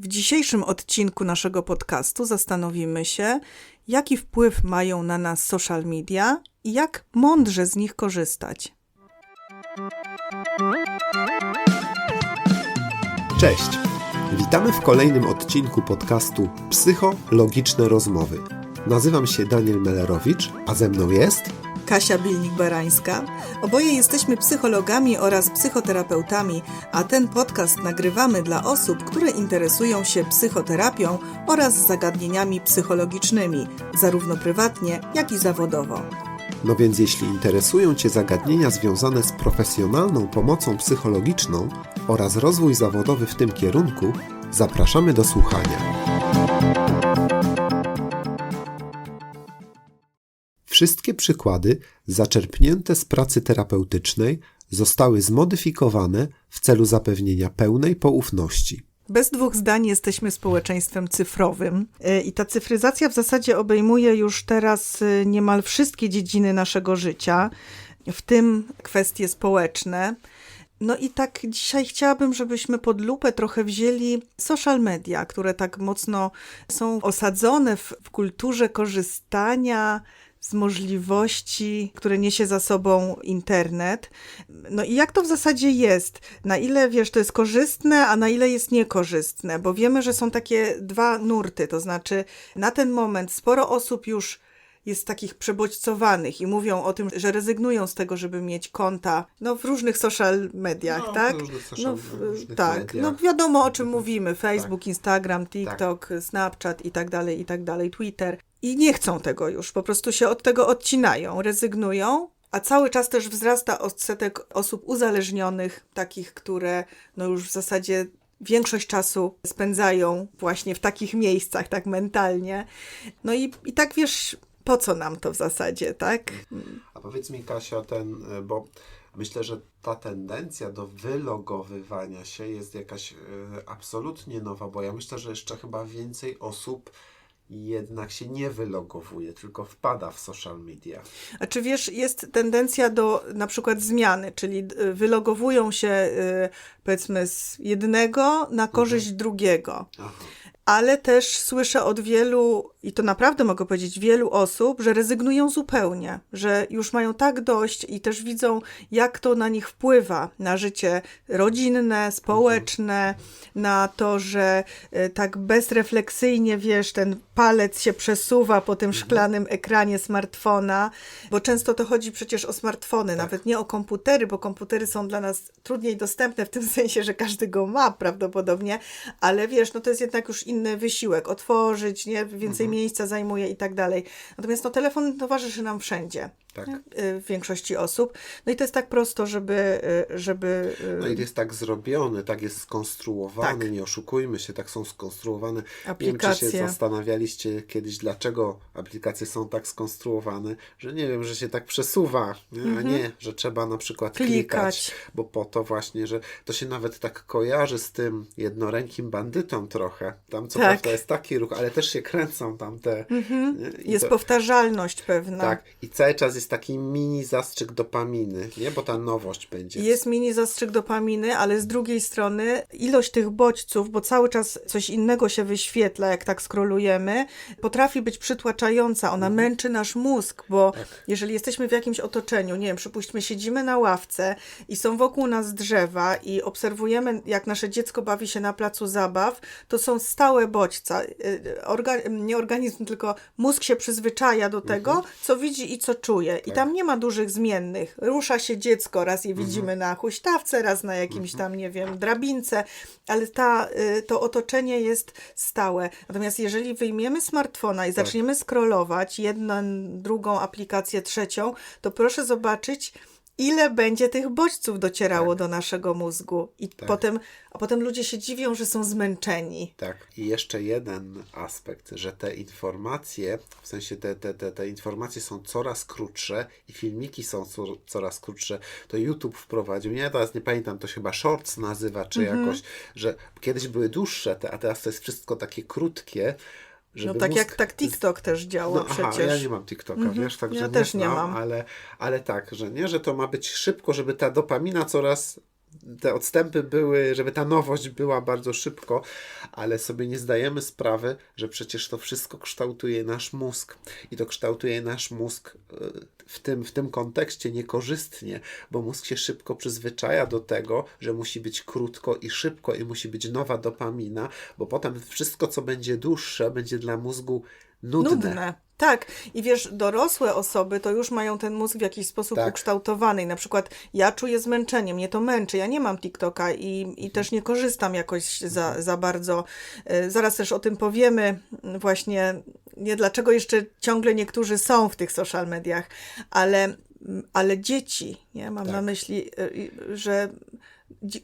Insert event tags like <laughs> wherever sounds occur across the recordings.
W dzisiejszym odcinku naszego podcastu zastanowimy się, jaki wpływ mają na nas social media i jak mądrze z nich korzystać. Cześć! Witamy w kolejnym odcinku podcastu Psychologiczne Rozmowy. Nazywam się Daniel Melerowicz, a ze mną jest Kasia Bilnik-Barańska. Oboje jesteśmy psychologami oraz psychoterapeutami, a ten podcast nagrywamy dla osób, które interesują się psychoterapią oraz zagadnieniami psychologicznymi, zarówno prywatnie, jak i zawodowo. No więc jeśli interesują Cię zagadnienia związane z profesjonalną pomocą psychologiczną oraz rozwój zawodowy w tym kierunku, zapraszamy do słuchania. Wszystkie przykłady zaczerpnięte z pracy terapeutycznej zostały zmodyfikowane w celu zapewnienia pełnej poufności. Bez dwóch zdań jesteśmy społeczeństwem cyfrowym y, i ta cyfryzacja w zasadzie obejmuje już teraz y, niemal wszystkie dziedziny naszego życia, w tym kwestie społeczne. No i tak dzisiaj chciałabym, żebyśmy pod lupę trochę wzięli social media, które tak mocno są osadzone w, w kulturze korzystania z możliwości, które niesie za sobą internet. No i jak to w zasadzie jest? Na ile, wiesz, to jest korzystne, a na ile jest niekorzystne? Bo wiemy, że są takie dwa nurty, to znaczy na ten moment sporo osób już jest takich przebodźcowanych i mówią o tym, że rezygnują z tego, żeby mieć konta no, w różnych social mediach, No, tak? w różnych social- no, w różnych tak, mediach. no wiadomo o czym Mhm. mówimy. Facebook, Tak. Instagram, TikTok, Snapchat i tak dalej, i tak dalej, Twitter. I nie chcą tego już, po prostu się od tego odcinają, rezygnują, a cały czas też wzrasta odsetek osób uzależnionych, takich, które no już w zasadzie większość czasu spędzają właśnie w takich miejscach, tak mentalnie. No i, i tak wiesz, po co nam to w zasadzie, tak? A powiedz mi, Kasia, ten, y, bo myślę, że ta tendencja do wylogowywania się jest jakaś y, absolutnie nowa, bo ja myślę, że jeszcze chyba więcej osób jednak się nie wylogowuje, tylko wpada w social media. A czy wiesz, jest tendencja do na przykład zmiany, czyli y, wylogowują się y, powiedzmy z jednego na korzyść drugiego. Aha. Ale też słyszę od wielu, i to naprawdę mogę powiedzieć, wielu osób, że rezygnują zupełnie, że już mają tak dość i też widzą, jak to na nich wpływa, na życie rodzinne, społeczne, na to, że y, tak bezrefleksyjnie, wiesz, ten palec się przesuwa po tym szklanym ekranie smartfona, bo często to chodzi przecież o smartfony, nawet nie o komputery, bo komputery są dla nas trudniej dostępne w tym <laughs> sensie, że każdy go ma prawdopodobnie, ale wiesz, no to jest jednak już inny wysiłek, otworzyć, nie, więcej miejsca zajmuje i tak dalej. Natomiast no telefon towarzyszy nam wszędzie. Tak. Y, W większości osób. No i to jest tak prosto, żeby, y, żeby y, No i jest tak zrobiony, tak jest skonstruowany, Tak. nie oszukujmy się, tak są skonstruowane. Nie wiem, Aplikacje. czy się zastanawialiście kiedyś, dlaczego aplikacje są tak skonstruowane, że nie wiem, że się tak przesuwa, nie? a nie, że trzeba na przykład klikać. Mhm. Klikać. bo po to właśnie, że to się nawet tak kojarzy z tym jednorękim bandytą trochę. Tam co Tak. prawda jest taki ruch, ale też się kręcą tam te... Mhm. jest to- powtarzalność pewna. Tak, i cały czas jest taki mini zastrzyk dopaminy, nie? Bo ta nowość będzie. Jest mini zastrzyk dopaminy, ale z drugiej strony ilość tych bodźców, bo cały czas coś innego się wyświetla, jak tak skrolujemy, potrafi być przytłaczająca. Ona męczy nasz mózg, bo jeżeli jesteśmy w jakimś otoczeniu, nie wiem, przypuśćmy, siedzimy na ławce i są wokół nas drzewa i obserwujemy, jak nasze dziecko bawi się na placu zabaw, to są stałe bodźca. Y, Orga, nie organizm, tylko mózg się przyzwyczaja do tego, co widzi i co czuje. I tam nie ma dużych zmiennych. Rusza się dziecko, raz je widzimy na huśtawce, raz na jakimś tam, nie wiem, drabince, ale ta, y, to otoczenie jest stałe. Natomiast jeżeli wyjmiemy smartfona i zaczniemy scrollować jedną, drugą aplikację, trzecią, to proszę zobaczyć, ile będzie tych bodźców docierało do naszego mózgu. I potem, a potem ludzie się dziwią, że są zmęczeni. Tak. I jeszcze jeden aspekt, że te informacje, w sensie te, te, te, te informacje są coraz krótsze i filmiki są co, coraz krótsze. To YouTube wprowadził, nie, teraz nie pamiętam, to się chyba Shorts nazywa, czy Mhm. jakoś, że kiedyś były dłuższe, te, a teraz to jest wszystko takie krótkie. No tak mózg- jak tak TikTok też działa No, aha, przecież. ja nie mam TikToka, Mhm. wiesz, także Ja nie też nie mam. Ale, ale tak, że nie, że to ma być szybko, żeby ta dopamina coraz te odstępy były, żeby ta nowość była bardzo szybko, ale sobie nie zdajemy sprawy, że przecież to wszystko kształtuje nasz mózg. I to kształtuje nasz mózg e, w tym, w tym kontekście niekorzystnie, bo mózg się szybko przyzwyczaja do tego, że musi być krótko i szybko i musi być nowa dopamina, bo potem wszystko, co będzie dłuższe, będzie dla mózgu nudne. Nudne. Tak, i wiesz, dorosłe osoby to już mają ten mózg w jakiś sposób Tak. ukształtowany. I na przykład ja czuję zmęczenie, mnie to męczy. Ja nie mam TikToka i, i też nie korzystam jakoś za, za bardzo. Y, Zaraz też o tym powiemy, właśnie nie dlaczego jeszcze ciągle niektórzy są w tych social mediach, ale, ale dzieci, nie? Mam na Tak. myśli, y, y, że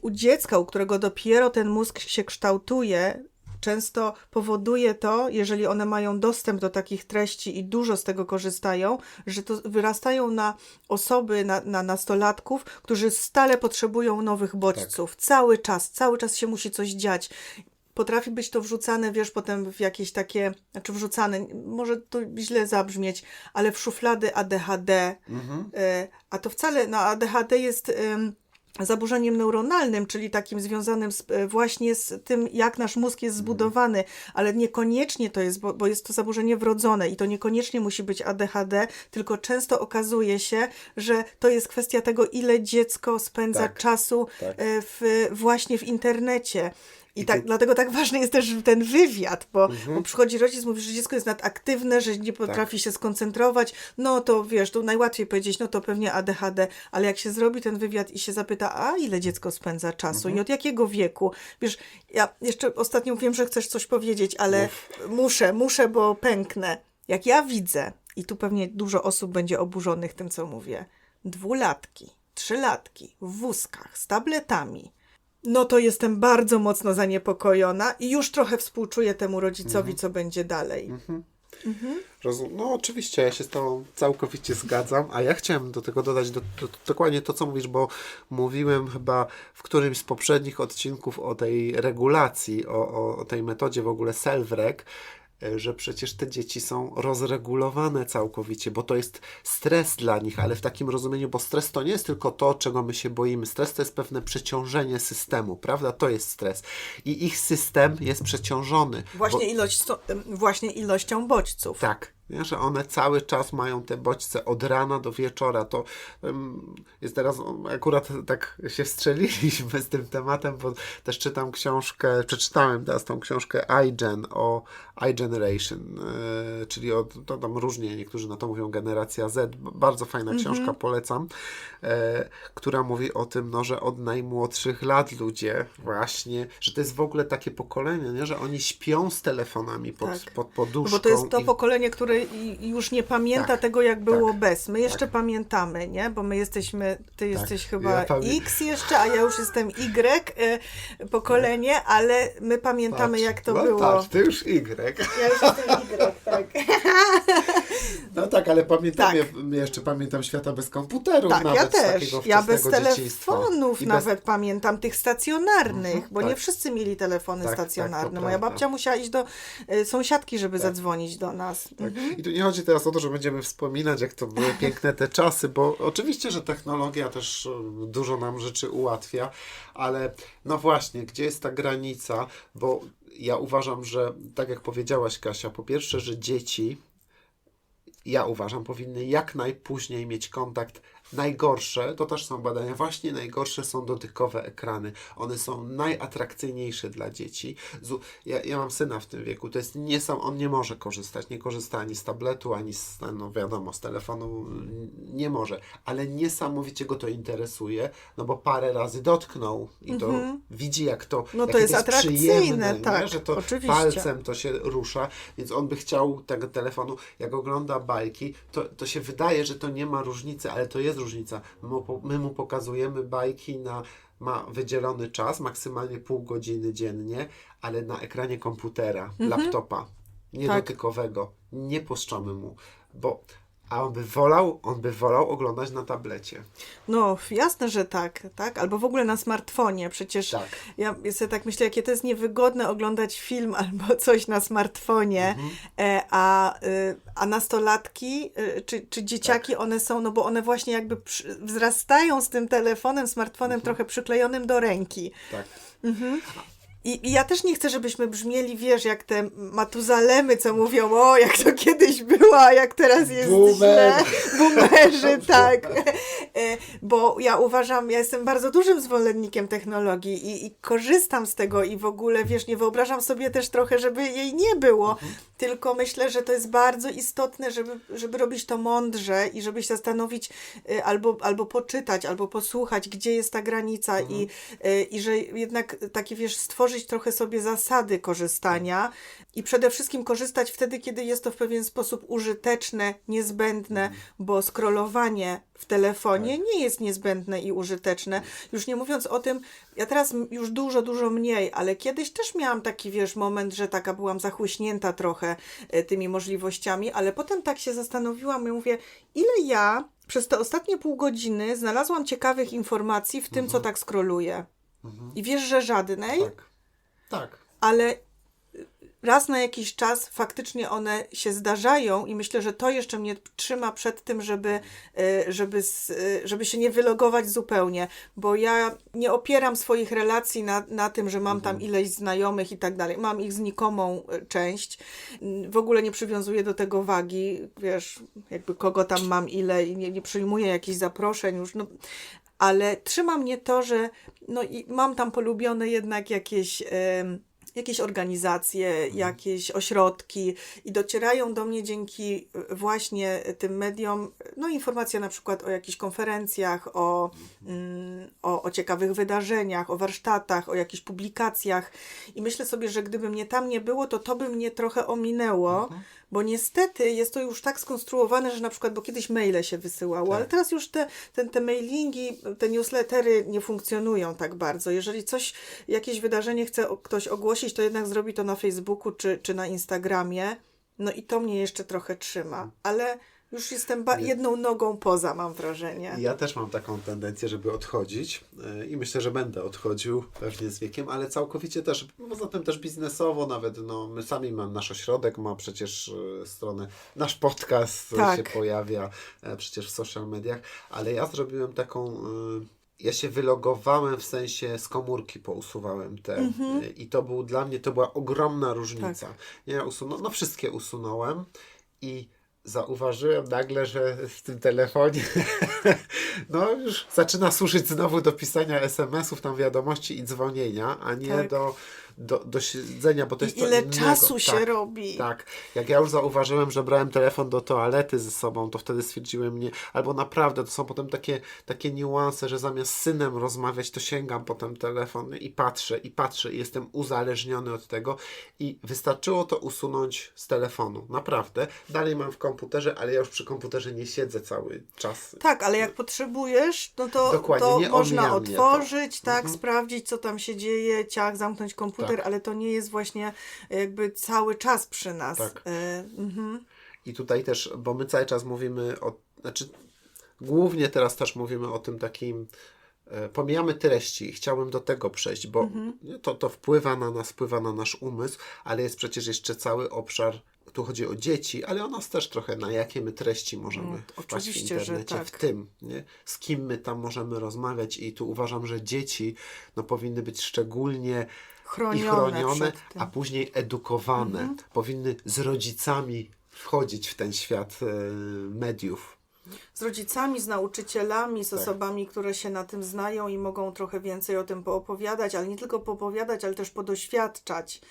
u dziecka, u którego dopiero ten mózg się kształtuje, często powoduje to, jeżeli one mają dostęp do takich treści i dużo z tego korzystają, że to wyrastają na osoby, na, na nastolatków, którzy stale potrzebują nowych bodźców. Cały czas, cały czas się musi coś dziać. Potrafi być to wrzucane, wiesz, potem w jakieś takie, znaczy wrzucane, może to źle zabrzmieć, ale w szuflady ADHD. Y, A to wcale, no ADHD jest ym, zaburzeniem neuronalnym, czyli takim związanym z, e, właśnie z tym, jak nasz mózg jest zbudowany, ale niekoniecznie to jest, bo, bo jest to zaburzenie wrodzone i to niekoniecznie musi być ADHD, tylko często okazuje się, że to jest kwestia tego, ile dziecko spędza Tak, czasu tak. e, w, właśnie w internecie. I, I tak, dlatego tak ważny jest też ten wywiad, bo, Mhm. bo przychodzi rodzic, mówi, że dziecko jest nadaktywne, że nie potrafi Tak. się skoncentrować, no to wiesz, tu najłatwiej powiedzieć, no to pewnie ADHD, ale jak się zrobi ten wywiad i się zapyta, a ile dziecko spędza czasu Mhm. i od jakiego wieku? Wiesz, ja jeszcze ostatnio wiem, że chcesz coś powiedzieć, ale muszę, muszę, bo pęknę. Jak ja widzę, i tu pewnie dużo osób będzie oburzonych tym, co mówię, dwulatki, trzylatki w wózkach z tabletami, no to jestem bardzo mocno zaniepokojona i już trochę współczuję temu rodzicowi, Mhm. co będzie dalej. Rozum- No oczywiście, ja się z Tobą całkowicie zgadzam, a ja chciałem do tego dodać do, do, dokładnie to, co mówisz, bo mówiłem chyba w którymś z poprzednich odcinków o tej regulacji, o, o, o tej metodzie w ogóle self-reg, e, że przecież te dzieci są rozregulowane całkowicie, bo to jest stres dla nich, ale w takim rozumieniu, bo stres to nie jest tylko to, czego my się boimy. Stres to jest pewne przeciążenie systemu, prawda? To jest stres. I ich system jest przeciążony. Właśnie, bo- ilość, właśnie ilością bodźców. tak, nie? że one cały czas mają te bodźce od rana do wieczora. To em, jest teraz, akurat tak się wstrzeliliśmy z tym tematem, bo też czytam książkę, przeczytałem teraz tą książkę iGen o iGeneration, e, czyli o, to tam różnie niektórzy na to mówią generacja Z. Bardzo fajna książka, polecam, e, która mówi o tym, no, że od najmłodszych lat ludzie właśnie, że to jest w ogóle takie pokolenie, nie? że oni śpią z telefonami pod, Tak. pod poduszką. No Bo to jest to i- pokolenie, które i- już nie pamięta Tak, tego, jak było tak, bez. My jeszcze pamiętamy, nie? Bo my jesteśmy, ty jesteś chyba ja X jeszcze, a ja już jestem Y e, pokolenie, ale my pamiętamy, Patrz, jak to no było. Patrz, ty już Y. Ja już jestem Y, tak. <laughs> No tak, ale pamiętam, Tak. ja jeszcze pamiętam świata bez komputerów Tak, nawet ja też. Ja bez telefonów bez- nawet pamiętam, tych stacjonarnych, Mhm, bo nie tak. wszyscy mieli telefony Tak, tak, stacjonarne. Moja babcia musiała iść do y, sąsiadki, żeby zadzwonić do nas. Tak. I tu nie chodzi teraz o to, że będziemy wspominać, jak to były <laughs> piękne te czasy, bo oczywiście, że technologia też e, dużo nam rzeczy ułatwia, ale no właśnie, gdzie jest ta granica? Bo ja uważam, że tak jak powiedziałaś, Kasia, po pierwsze, że dzieci, ja uważam, powinny jak najpóźniej mieć kontakt. Najgorsze, to też są badania, właśnie najgorsze są dotykowe ekrany. One są najatrakcyjniejsze dla dzieci. Ja, ja mam syna w tym wieku, to jest niesam, on nie może korzystać, nie korzysta ani z tabletu, ani z, no wiadomo, z telefonu, nie może, ale niesamowicie go to interesuje, no bo parę razy dotknął i to widzi jak to, Mhm. No to jest atrakcyjne, przyjemne, nie? tak, że to oczywiście. palcem to się rusza, więc on by chciał tego telefonu, jak ogląda bajki, to, to się wydaje, że to nie ma różnicy, ale to jest różnica. My mu, po- my mu pokazujemy bajki na ma wydzielony czas, maksymalnie pół godziny dziennie, ale na ekranie komputera, laptopa, niedotykowego, nie puszczamy mu, bo A on by wolał, on by wolał oglądać na tablecie. No, jasne, że tak, tak? Albo w ogóle na smartfonie. Przecież Tak. ja sobie tak myślę, jakie to jest niewygodne oglądać film albo <laughs> coś na smartfonie, e, a, y, a nastolatki y, czy, czy dzieciaki, one są, no bo one właśnie jakby wzrastają z tym telefonem, smartfonem trochę przyklejonym do ręki. Tak. I, I ja też nie chcę, żebyśmy brzmieli, wiesz, jak te matuzalemy, co mówią, o, jak to kiedyś było, a jak teraz jest Boomer. źle. Boomerzy, tak. E, Bo ja uważam, ja jestem bardzo dużym zwolennikiem technologii i, i korzystam z tego i w ogóle, wiesz, nie wyobrażam sobie też trochę, żeby jej nie było, tylko myślę, że to jest bardzo istotne, żeby, żeby robić to mądrze i żeby się zastanowić y, albo, albo poczytać, albo posłuchać, gdzie jest ta granica i, y, i że jednak takie, wiesz, stworzyć trochę sobie zasady korzystania i przede wszystkim korzystać wtedy, kiedy jest to w pewien sposób użyteczne, niezbędne, bo scrollowanie w telefonie nie jest niezbędne i użyteczne. Już nie mówiąc o tym, ja teraz już dużo, dużo mniej, ale kiedyś też miałam taki, wiesz, moment, że taka byłam zachłyśnięta trochę e, tymi możliwościami, ale potem tak się zastanowiłam i mówię, ile ja przez te ostatnie pół godziny znalazłam ciekawych informacji w tym, co tak scrolluję. I wiesz, że żadnej, Tak. Tak. ale raz na jakiś czas faktycznie one się zdarzają i myślę, że to jeszcze mnie trzyma przed tym, żeby, e, żeby, e, żeby się nie wylogować zupełnie, bo ja nie opieram swoich relacji na, na tym, że mam tam ileś znajomych i tak dalej. Mam ich znikomą e, część. W ogóle nie przywiązuję do tego wagi, wiesz, jakby kogo tam mam ile i nie, nie przyjmuję jakichś zaproszeń już, no, ale trzyma mnie to, że no i mam tam polubione jednak jakieś, em, jakieś organizacje, jakieś ośrodki i docierają do mnie dzięki właśnie tym mediom, no informacje na przykład o jakichś konferencjach, o, mm, o, o ciekawych wydarzeniach, o warsztatach, o jakichś publikacjach. I myślę sobie, że gdyby mnie tam nie było, to to by mnie trochę ominęło, bo niestety jest to już tak skonstruowane, że na przykład, bo kiedyś maile się wysyłało, ale teraz już te, te, te mailingi, te newslettery nie funkcjonują tak bardzo. Jeżeli coś, jakieś wydarzenie chce ktoś ogłosić, to jednak zrobi to na Facebooku czy, czy na Instagramie. No i to mnie jeszcze trochę trzyma, ale już jestem jedną nogą poza, mam wrażenie. Ja też mam taką tendencję, żeby odchodzić yy, i myślę, że będę odchodził pewnie z wiekiem, ale całkowicie też, poza tym też biznesowo nawet, no my sami mamy nasz ośrodek, ma przecież yy, stronę, nasz podcast Tak. się pojawia e, przecież w social mediach, ale ja zrobiłem taką... Ja się wylogowałem w sensie z komórki pousuwałem te yy, i to był dla mnie to była ogromna różnica. Nie, ja usunąłem, no wszystkie usunąłem i zauważyłem nagle, że w tym telefonie <laughs> no już zaczyna służyć znowu do pisania SMS-ów, tam wiadomości i dzwonienia, a nie Tak. do, do, do siedzenia, bo to jest I ile innego. czasu się tak, robi. Tak. Jak ja już zauważyłem, że brałem telefon do toalety ze sobą, to wtedy stwierdziłem nie, albo naprawdę to są potem takie, takie niuanse, że zamiast z synem rozmawiać, to sięgam potem telefon i patrzę, i patrzę, i jestem uzależniony od tego i wystarczyło to usunąć z telefonu. Naprawdę. Dalej mam w komputerze, ale ja już przy komputerze nie siedzę cały czas. Tak, ale jak potrzebujesz, no to, Dokładnie, to można mnie to. Mhm. otworzyć, tak, sprawdzić, co tam się dzieje, ciach, zamknąć komputer, Tak. ale to nie jest właśnie jakby cały czas przy nas. Tak. E, mhm. I tutaj też, bo my cały czas mówimy o, znaczy głównie teraz też mówimy o tym takim, e, pomijamy treści i chciałbym do tego przejść, bo nie, to, to wpływa na nas, wpływa na nasz umysł, ale jest przecież jeszcze cały obszar, tu chodzi o dzieci, ale o nas też trochę, na jakie my treści możemy No, wpaść w internecie, tak. w tym, nie? z kim my tam możemy rozmawiać i tu uważam, że dzieci no, powinny być szczególnie i Chronione, chronione, przed tym. a później edukowane. Mhm. Powinny z rodzicami wchodzić w ten świat e, mediów. Z rodzicami, z nauczycielami, z Tak. osobami, które się na tym znają i mogą trochę więcej o tym poopowiadać, ale nie tylko poopowiadać, ale też podoświadczać.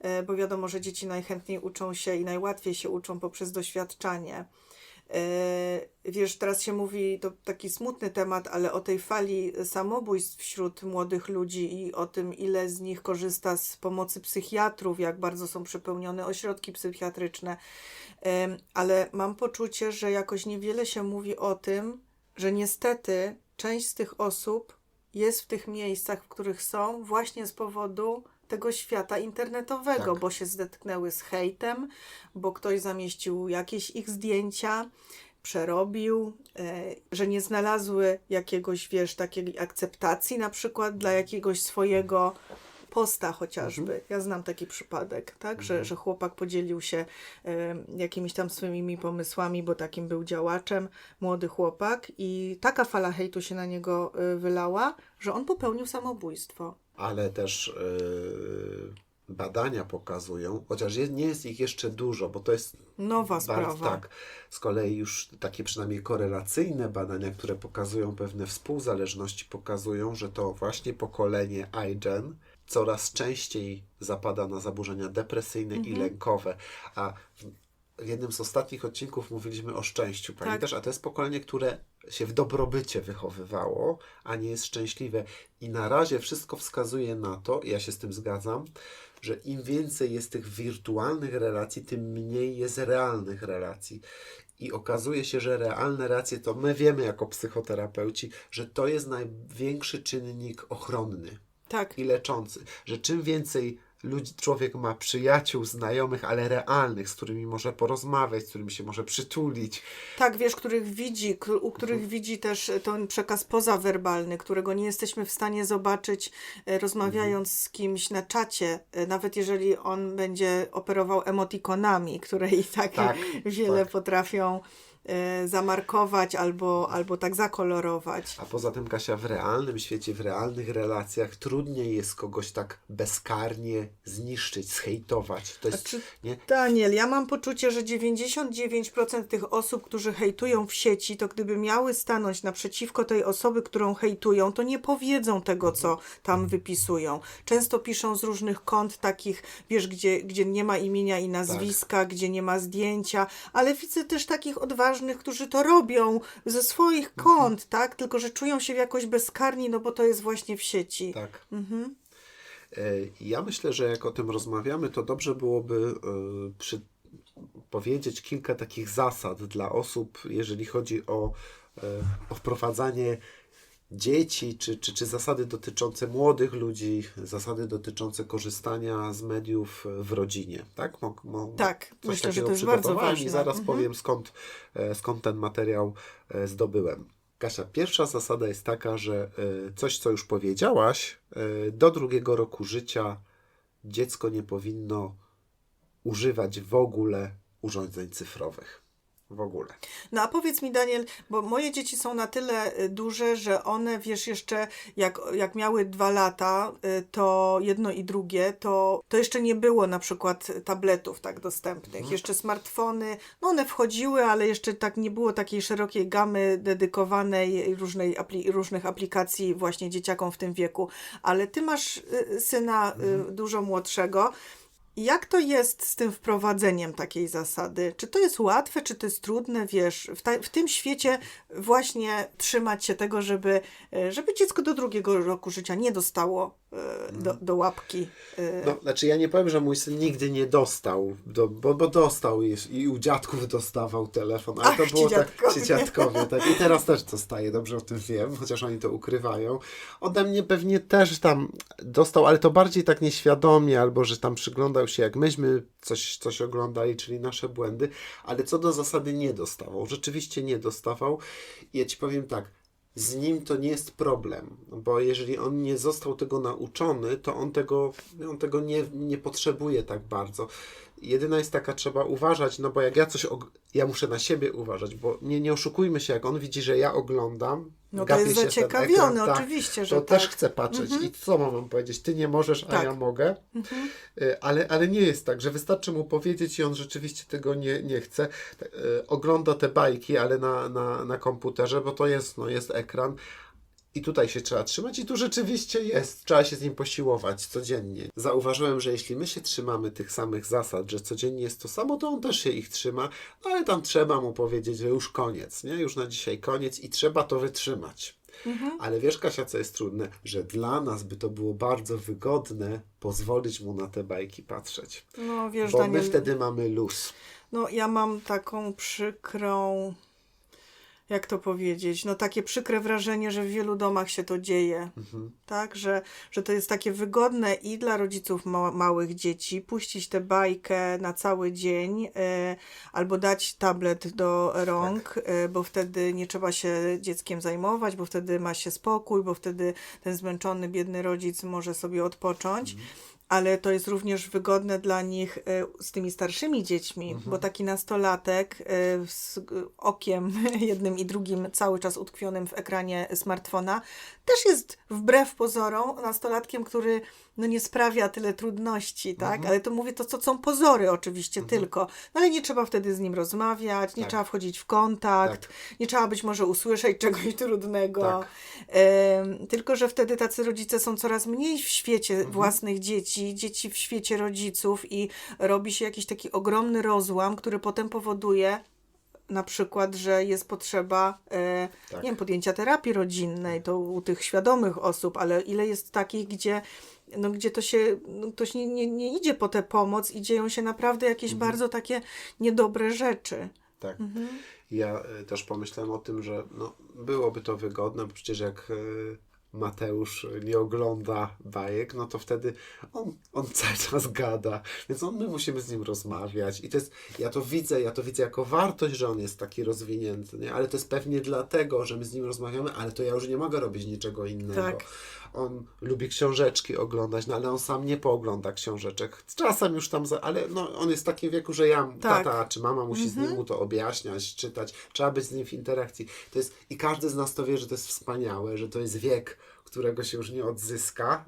E, Bo wiadomo, że dzieci najchętniej uczą się i najłatwiej się uczą poprzez doświadczanie. E, Wiesz, teraz się mówi, to taki smutny temat, ale o tej fali samobójstw wśród młodych ludzi i o tym, ile z nich korzysta z pomocy psychiatrów, jak bardzo są przepełnione ośrodki psychiatryczne. Ale mam poczucie, że jakoś niewiele się mówi o tym, że niestety część z tych osób jest w tych miejscach, w których są, właśnie z powodu tego świata internetowego, Tak. bo się zetknęły z hejtem, bo ktoś zamieścił jakieś ich zdjęcia, przerobił, e, że nie znalazły jakiegoś, wiesz, takiej akceptacji na przykład dla jakiegoś swojego posta chociażby. Ja znam taki przypadek, tak, że, że chłopak podzielił się e, jakimiś tam swoimi pomysłami, bo takim był działaczem, młody chłopak i taka fala hejtu się na niego e, wylała, że on popełnił samobójstwo. Ale też yy, badania pokazują, chociaż nie jest ich jeszcze dużo, bo to jest Nowa bardzo sprawa. tak. Z kolei już takie przynajmniej korelacyjne badania, które pokazują pewne współzależności, pokazują, że to właśnie pokolenie iGen coraz częściej zapada na zaburzenia depresyjne i lękowe. A w, jednym z ostatnich odcinków mówiliśmy o szczęściu, pamiętasz? A to jest pokolenie, które się w dobrobycie wychowywało, a nie jest szczęśliwe. I na razie wszystko wskazuje na to, ja się z tym zgadzam, że im więcej jest tych wirtualnych relacji, tym mniej jest realnych relacji. I okazuje się, że realne relacje to my wiemy jako psychoterapeuci, że to jest największy czynnik ochronny Tak. i leczący. Że czym więcej ludzi, człowiek ma przyjaciół, znajomych, ale realnych, z którymi może porozmawiać, z którymi się może przytulić, Tak, wiesz, których widzi, u których widzi też ten przekaz pozawerbalny, którego nie jesteśmy w stanie zobaczyć e, rozmawiając z kimś na czacie, e, nawet jeżeli on będzie operował emotikonami, które i tak, Tak, wiele tak. potrafią e, zamarkować albo, albo tak zakolorować. A poza tym, Kasia, w realnym świecie, w realnych relacjach trudniej jest kogoś tak bezkarnie zniszczyć, zhejtować. To jest, Znaczy- nie? Daniel, ja mam poczucie, że 99% tych osób, którzy hejtują w sieci, to gdyby miały stanąć naprzeciwko tej osoby, którą hejtują, to nie powiedzą tego, co tam wypisują. Często piszą z różnych kont takich, wiesz, gdzie, gdzie nie ma imienia i nazwiska, gdzie nie ma zdjęcia, ale widzę też takich odważnych, którzy to robią ze swoich kont, tak? Tylko, że czują się jakoś bezkarni, no bo to jest właśnie w sieci. Tak. E, Ja myślę, że jak o tym rozmawiamy, to dobrze byłoby e, przy, powiedzieć kilka takich zasad dla osób, jeżeli chodzi o, e, o wprowadzanie dzieci, czy, czy, czy zasady dotyczące młodych ludzi, zasady dotyczące korzystania z mediów w rodzinie. Tak? Mo, mo, Tak, coś myślę, że to jest bardzo ważne. I zaraz Mhm. powiem, skąd, e, skąd ten materiał e, zdobyłem. Kasia, pierwsza zasada jest taka, że e, coś, co już powiedziałaś, do drugiego roku życia dziecko nie powinno używać w ogóle urządzeń cyfrowych. W ogóle. No a powiedz mi, Daniel, bo moje dzieci są na tyle y, duże, że one, wiesz, jeszcze jak, jak miały dwa lata, y, to jedno i drugie, to, to jeszcze nie było na przykład tabletów tak dostępnych. Jeszcze smartfony, no one wchodziły, ale jeszcze tak nie było takiej szerokiej gamy dedykowanej różnej apli- różnych aplikacji właśnie dzieciakom w tym wieku. Ale ty masz y, syna y, dużo młodszego. Jak to jest z tym wprowadzeniem takiej zasady? Czy to jest łatwe, czy to jest trudne, wiesz, w, ta, w tym świecie właśnie trzymać się tego, żeby, e, żeby dziecko do drugiego roku życia nie dostało do, do łapki. e, No, znaczy ja nie powiem, że mój syn nigdy nie dostał, do, bo, bo dostał i, i u dziadków dostawał telefon, ale Ach, to ci było tak, dziadkowie. ci dziadkowie, tak. I teraz też dostaje, dobrze o tym wiem, chociaż oni to ukrywają. Ode mnie pewnie też tam dostał, ale to bardziej tak nieświadomie, albo że tam przyglądał się, jak myśmy coś, coś oglądali, czyli nasze błędy, ale co do zasady nie dostawał. Rzeczywiście nie dostawał. I ja ci powiem tak, z nim to nie jest problem, bo jeżeli on nie został tego nauczony, to on tego, on tego nie, nie potrzebuje tak bardzo. Jedyna jest taka, trzeba uważać, no bo jak ja coś, ja muszę na siebie uważać, bo nie, nie oszukujmy się, jak on widzi, że ja oglądam, No to jest zaciekawiony, ekran, tak, oczywiście, że to też tak. chcę patrzeć i co mam powiedzieć, ty nie możesz, a Tak. ja mogę, Y, ale, ale nie jest tak, że wystarczy mu powiedzieć i on rzeczywiście tego nie, nie chce. Y, Ogląda te bajki, ale na, na, na komputerze, bo to jest, no, jest ekran. I tutaj się trzeba trzymać, i tu rzeczywiście jest. Trzeba się z nim posiłować codziennie. Zauważyłem, że jeśli my się trzymamy tych samych zasad, że codziennie jest to samo, to on też się ich trzyma, no ale tam trzeba mu powiedzieć, że już koniec, nie? Już na dzisiaj koniec i trzeba to wytrzymać. Ale wiesz, Kasia, co jest trudne? Że dla nas by to było bardzo wygodne pozwolić mu na te bajki patrzeć. No wiesz, Bo Daniel, my wtedy mamy luz. no ja mam taką przykrą jak to powiedzieć, no takie przykre wrażenie, że w wielu domach się to dzieje, Mhm. tak, że, że to jest takie wygodne i dla rodziców ma małych dzieci, puścić tę bajkę na cały dzień, e, albo dać tablet do rąk, e, bo wtedy nie trzeba się dzieckiem zajmować, bo wtedy ma się spokój, bo wtedy ten zmęczony, biedny rodzic może sobie odpocząć. Ale to jest również wygodne dla nich e, z tymi starszymi dziećmi, bo taki nastolatek e, z okiem <laughs> jednym i drugim cały czas utkwionym w ekranie smartfona też jest wbrew pozorom nastolatkiem, który no nie sprawia tyle trudności, tak? Ale to mówię to, co są pozory oczywiście tylko. No ale nie trzeba wtedy z nim rozmawiać, nie Tak. trzeba wchodzić w kontakt, Tak. nie trzeba być może usłyszeć <laughs> czegoś trudnego. Tak. Em, tylko, że wtedy tacy rodzice są coraz mniej w świecie Mhm. własnych dzieci, dzieci w świecie rodziców i robi się jakiś taki ogromny rozłam, który potem powoduje na przykład, że jest potrzeba e, Tak. nie wiem, podjęcia terapii rodzinnej, to u tych świadomych osób, ale ile jest takich, gdzie no, gdzie to się, no, ktoś nie, nie, nie idzie po tę pomoc i dzieją się naprawdę jakieś Mhm. bardzo takie niedobre rzeczy. Tak. Mhm. Ja y, też pomyślałem o tym, że no, byłoby to wygodne, bo przecież jak y, Mateusz nie ogląda bajek, no to wtedy on, on cały czas gada, więc on, my musimy z nim rozmawiać i to jest, ja to widzę, ja to widzę jako wartość, że on jest taki rozwinięty, nie? ale to jest pewnie dlatego, że my z nim rozmawiamy, ale to ja już nie mogę robić niczego innego. Tak. On lubi książeczki oglądać, no ale on sam nie poogląda książeczek. Czasem już tam, za, ale no, on jest w takim wieku, że ja, Tak. tata czy mama musi z nim mu to objaśniać, czytać. Trzeba być z nim w interakcji. To jest, I każdy z nas to wie, że to jest wspaniałe, że to jest wiek, którego się już nie odzyska.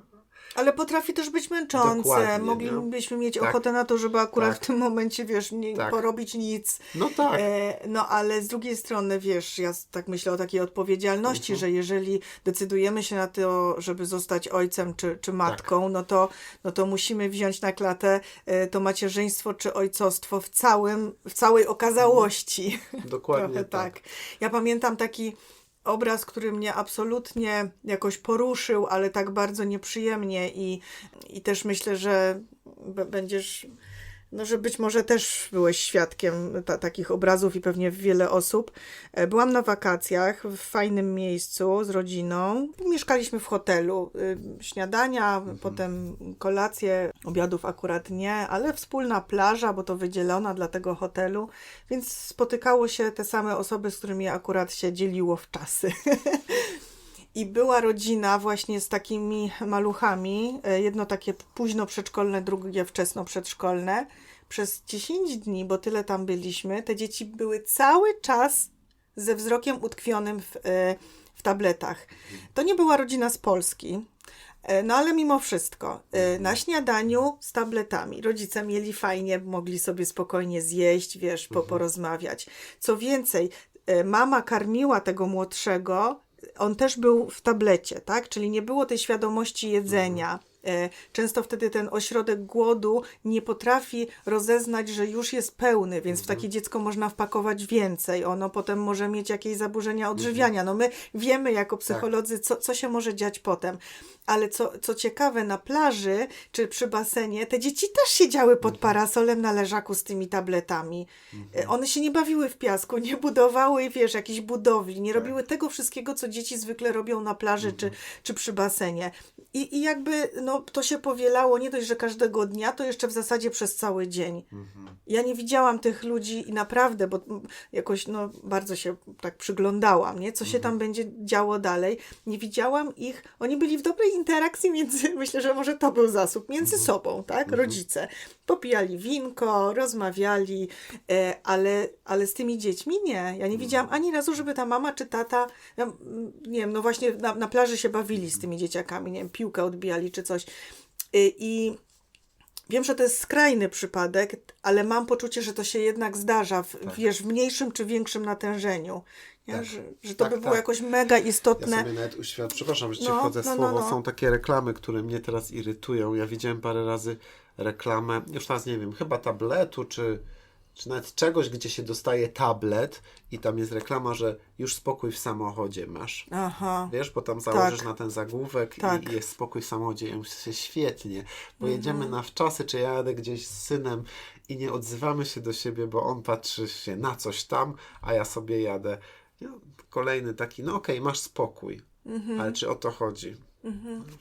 Ale potrafi też być męczące. Dokładnie, Moglibyśmy mieć Tak. ochotę na to, żeby akurat Tak. w tym momencie, wiesz, nie Tak. porobić nic. No tak. E, no ale z drugiej strony, wiesz, ja tak myślę o takiej odpowiedzialności, Mhm. że jeżeli decydujemy się na to, żeby zostać ojcem czy, czy matką, Tak. no, to, no to musimy wziąć na klatę e, to macierzyństwo czy ojcostwo w, całym, w całej okazałości. Dokładnie <laughs> Trochę tak. tak. Ja pamiętam taki obraz, który mnie absolutnie jakoś poruszył, ale tak bardzo nieprzyjemnie i, i też myślę, że będziesz, no że być może też byłeś świadkiem ta, takich obrazów i pewnie wiele osób. E, Byłam na wakacjach w fajnym miejscu z rodziną. Mieszkaliśmy w hotelu. Y, Śniadania, potem kolacje, obiadów akurat nie, ale wspólna plaża, bo to wydzielona dla tego hotelu, więc spotykało się te same osoby, z którymi akurat się dzieliło w czasy. <laughs> I była rodzina właśnie z takimi maluchami, e, jedno takie późno przedszkolne, drugie wczesno przedszkolne. Przez 10 dni, bo tyle tam byliśmy, te dzieci były cały czas ze wzrokiem utkwionym w, e, w tabletach. To nie była rodzina z Polski, e, no ale mimo wszystko, na śniadaniu z tabletami. Rodzice mieli fajnie, mogli sobie spokojnie zjeść, wiesz, po, porozmawiać. Co więcej, mama karmiła tego młodszego, on też był w tablecie, tak? Czyli nie było tej świadomości jedzenia. E, Często wtedy ten ośrodek głodu nie potrafi rozeznać, że już jest pełny, więc w takie dziecko można wpakować więcej. Ono potem może mieć jakieś zaburzenia odżywiania. No my wiemy jako psycholodzy, co, co się może dziać potem. Ale co, co ciekawe, na plaży czy przy basenie te dzieci też siedziały pod parasolem na leżaku z tymi tabletami. E, One się nie bawiły w piasku, <laughs> nie budowały, wiesz, jakichś budowli, nie robiły tego wszystkiego, co dzieci zwykle robią na plaży czy, czy przy basenie. I, I jakby no, to się powielało nie dość, że każdego dnia, to jeszcze w zasadzie przez cały dzień. Ja nie widziałam tych ludzi i naprawdę, bo jakoś no, bardzo się tak przyglądałam, nie? co się tam będzie działo dalej. Nie widziałam ich, oni byli w dobrej interakcji między, <laughs> myślę, że może to był zasób, między sobą, tak? Rodzice. Popijali winko, rozmawiali, e, ale, ale z tymi dziećmi nie. Ja nie widziałam ani razu, żeby ta mama czy tata, ja, nie wiem, no właśnie na, na plaży się bawili z tymi dzieciakami, nie wiem, piłkę odbijali czy coś. Y, I Wiem, że to jest skrajny przypadek, ale mam poczucie, że to się jednak zdarza, w, wiesz, w mniejszym czy większym natężeniu. Tak. Że, że to Tak, by było tak. jakoś mega Ja istotne. sobie nawet uświadam, przepraszam, że ci No, wchodzę no, no, słowo, no. są takie reklamy, które mnie teraz irytują. Ja widziałem parę razy reklamę, już teraz nie wiem, chyba tabletu, czy, czy nawet czegoś, gdzie się dostaje tablet i tam jest reklama, że już spokój w samochodzie masz. Aha. Wiesz, bo tam założysz Tak. na ten zagłówek Tak. i jest spokój w samochodzie. Ja myślę, świetnie, bo jedziemy na wczasy, czy ja jadę gdzieś z synem i nie odzywamy się do siebie, bo on patrzy się na coś tam, a ja sobie jadę. Nie? Kolejny taki, no okej, masz spokój, ale czy o to chodzi?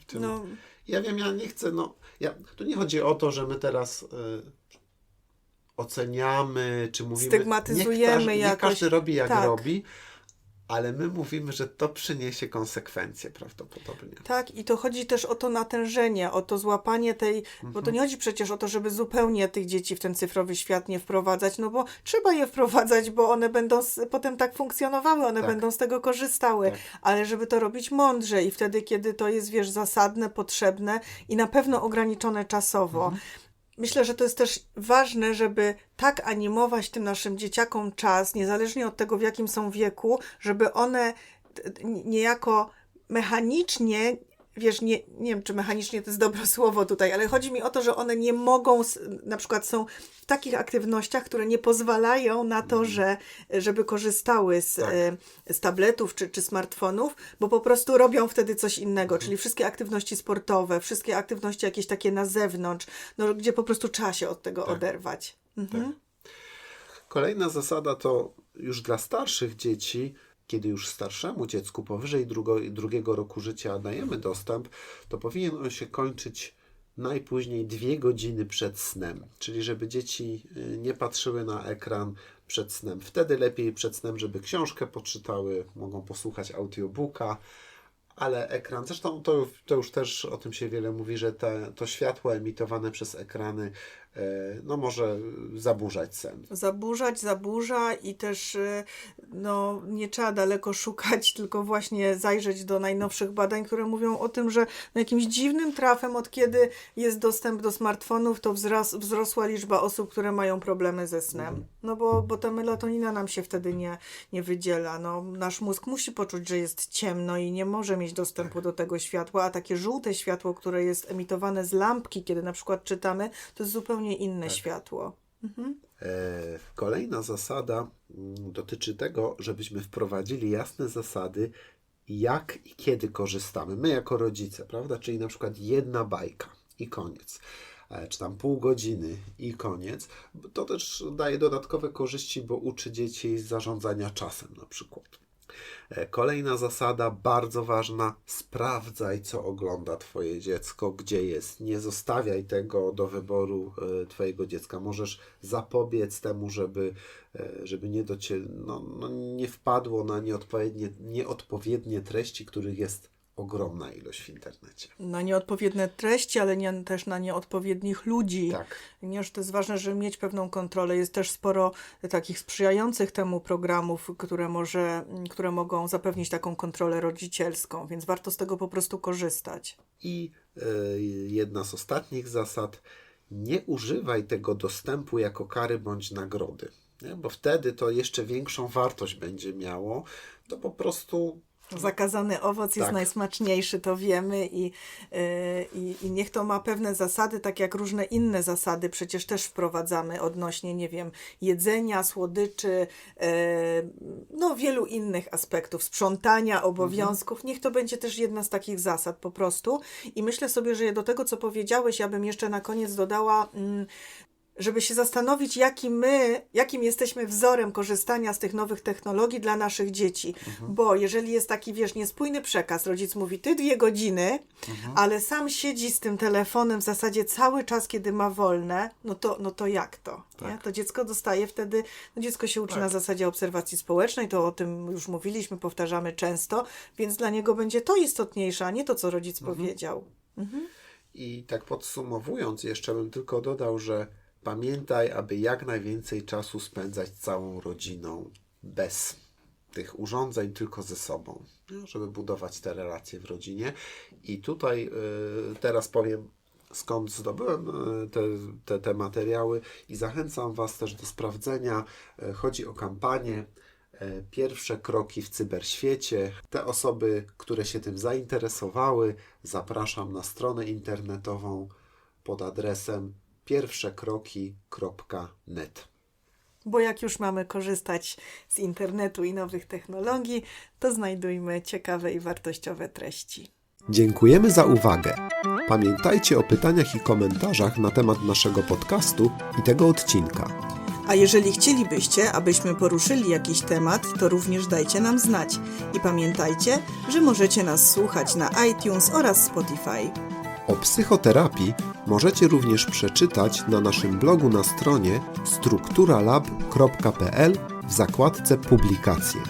W tym, No, Ja wiem, ja nie chcę, no, ja, tu nie chodzi o to, że my teraz y, oceniamy, czy mówimy... Stygmatyzujemy niech każdy, jakoś. Każdy robi jak Tak. robi, ale my mówimy, że to przyniesie konsekwencje prawdopodobnie. Tak, i to chodzi też o to natężenie, o to złapanie tej, bo Mhm. to nie chodzi przecież o to, żeby zupełnie tych dzieci w ten cyfrowy świat nie wprowadzać, no bo trzeba je wprowadzać, bo one będą s- potem tak funkcjonowały, one Tak. będą z tego korzystały, Tak. ale żeby to robić mądrze i wtedy, kiedy to jest, wiesz, zasadne, potrzebne i na pewno ograniczone czasowo. Mhm. Myślę, że to jest też ważne, żeby tak animować tym naszym dzieciakom czas, niezależnie od tego, w jakim są wieku, żeby one niejako mechanicznie, wiesz, nie, nie wiem, czy mechanicznie to jest dobre <laughs> słowo tutaj, ale chodzi mi o to, że one nie mogą, na przykład są w takich aktywnościach, które nie pozwalają na to, że, żeby korzystały z, Tak. e, z tabletów czy, czy smartfonów, bo po prostu robią wtedy coś innego, czyli wszystkie aktywności sportowe, wszystkie aktywności jakieś takie na zewnątrz, no, gdzie po prostu trzeba się od tego Tak. oderwać. Mhm. Kolejna zasada to już dla starszych dzieci, kiedy już starszemu dziecku powyżej drugo, drugiego roku życia dajemy dostęp, to powinien on się kończyć najpóźniej dwie godziny przed snem. Czyli żeby dzieci y, nie patrzyły na ekran przed snem. Wtedy lepiej przed snem, żeby książkę poczytały, mogą posłuchać audiobooka, ale ekran, zresztą to, to już też o tym się wiele mówi, że te, to światło emitowane przez ekrany e, no może zaburzać sen. Zaburzać, zaburza i też y, no, nie trzeba daleko szukać, <laughs> tylko właśnie zajrzeć do najnowszych badań, które mówią o tym, że no, jakimś dziwnym trafem, od kiedy jest dostęp do smartfonów, to wzras, wzrosła liczba osób, które mają problemy ze snem. No bo, bo ta melatonina nam się wtedy nie, nie wydziela. No, nasz mózg musi poczuć, że jest ciemno i nie może mieć dostępu do tego światła, a takie żółte światło, które jest emitowane z lampki, kiedy na przykład czytamy, to jest zupełnie inne światło. E, Kolejna zasada mm, dotyczy tego, żebyśmy wprowadzili jasne zasady, jak i kiedy korzystamy. My jako rodzice, prawda? Czyli na przykład jedna bajka i koniec. E, Czy tam pół godziny i koniec. To też daje dodatkowe korzyści, bo uczy dzieci zarządzania czasem na przykład. E, Kolejna zasada, bardzo ważna, sprawdzaj, co ogląda Twoje dziecko, gdzie jest. Nie zostawiaj tego do wyboru e, Twojego dziecka. Możesz zapobiec temu, żeby, e, żeby nie, docie, no, no, nie wpadło na nieodpowiednie, nieodpowiednie treści, których jest ogromna ilość w internecie. na nieodpowiednie treści, ale nie, też na nieodpowiednich ludzi. Tak. Nie, że to jest ważne, żeby mieć pewną kontrolę. Jest też sporo takich sprzyjających temu programów, które, może, które mogą zapewnić taką kontrolę rodzicielską, więc warto z tego po prostu korzystać. I e, jedna z ostatnich zasad, nie używaj tego dostępu jako kary bądź nagrody, nie? bo wtedy to jeszcze większą wartość będzie miało. To po prostu Zakazany owoc jest Tak. najsmaczniejszy, to wiemy i, yy, i, i niech to ma pewne zasady, tak jak różne inne zasady przecież też wprowadzamy odnośnie, nie wiem, jedzenia, słodyczy, yy, no wielu innych aspektów, sprzątania, obowiązków. Niech to będzie też jedna z takich zasad po prostu. I myślę sobie, że do tego, co powiedziałeś, ja bym jeszcze na koniec dodała... Żeby się zastanowić, jaki my, jakim jesteśmy wzorem korzystania z tych nowych technologii dla naszych dzieci. Bo jeżeli jest taki, wiesz, niespójny przekaz, rodzic mówi, ty dwie godziny, ale sam siedzi z tym telefonem w zasadzie cały czas, kiedy ma wolne, no to, no to jak to? Nie? To dziecko dostaje wtedy, no dziecko się uczy na zasadzie obserwacji społecznej, to o tym już mówiliśmy, powtarzamy często, więc dla niego będzie to istotniejsze, a nie to, co rodzic powiedział. I tak podsumowując, jeszcze bym tylko dodał, że pamiętaj, aby jak najwięcej czasu spędzać całą rodziną bez tych urządzeń, tylko ze sobą, żeby budować te relacje w rodzinie. I tutaj y, teraz powiem, skąd zdobyłem y, te, te, te materiały i zachęcam Was też do sprawdzenia. Y, Chodzi o kampanię Pierwsze kroki w cyberświecie. Te osoby, które się tym zainteresowały, zapraszam na stronę internetową pod adresem pierwszekroki.net. Bo jak już mamy korzystać z internetu i nowych technologii, to znajdujmy ciekawe i wartościowe treści. Dziękujemy za uwagę. Pamiętajcie o pytaniach i komentarzach na temat naszego podcastu i tego odcinka. A jeżeli chcielibyście, abyśmy poruszyli jakiś temat, to również dajcie nam znać. I pamiętajcie, że możecie nas słuchać na iTunes oraz Spotify. O psychoterapii możecie również przeczytać na naszym blogu na stronie strukturalab.pl w zakładce Publikacje.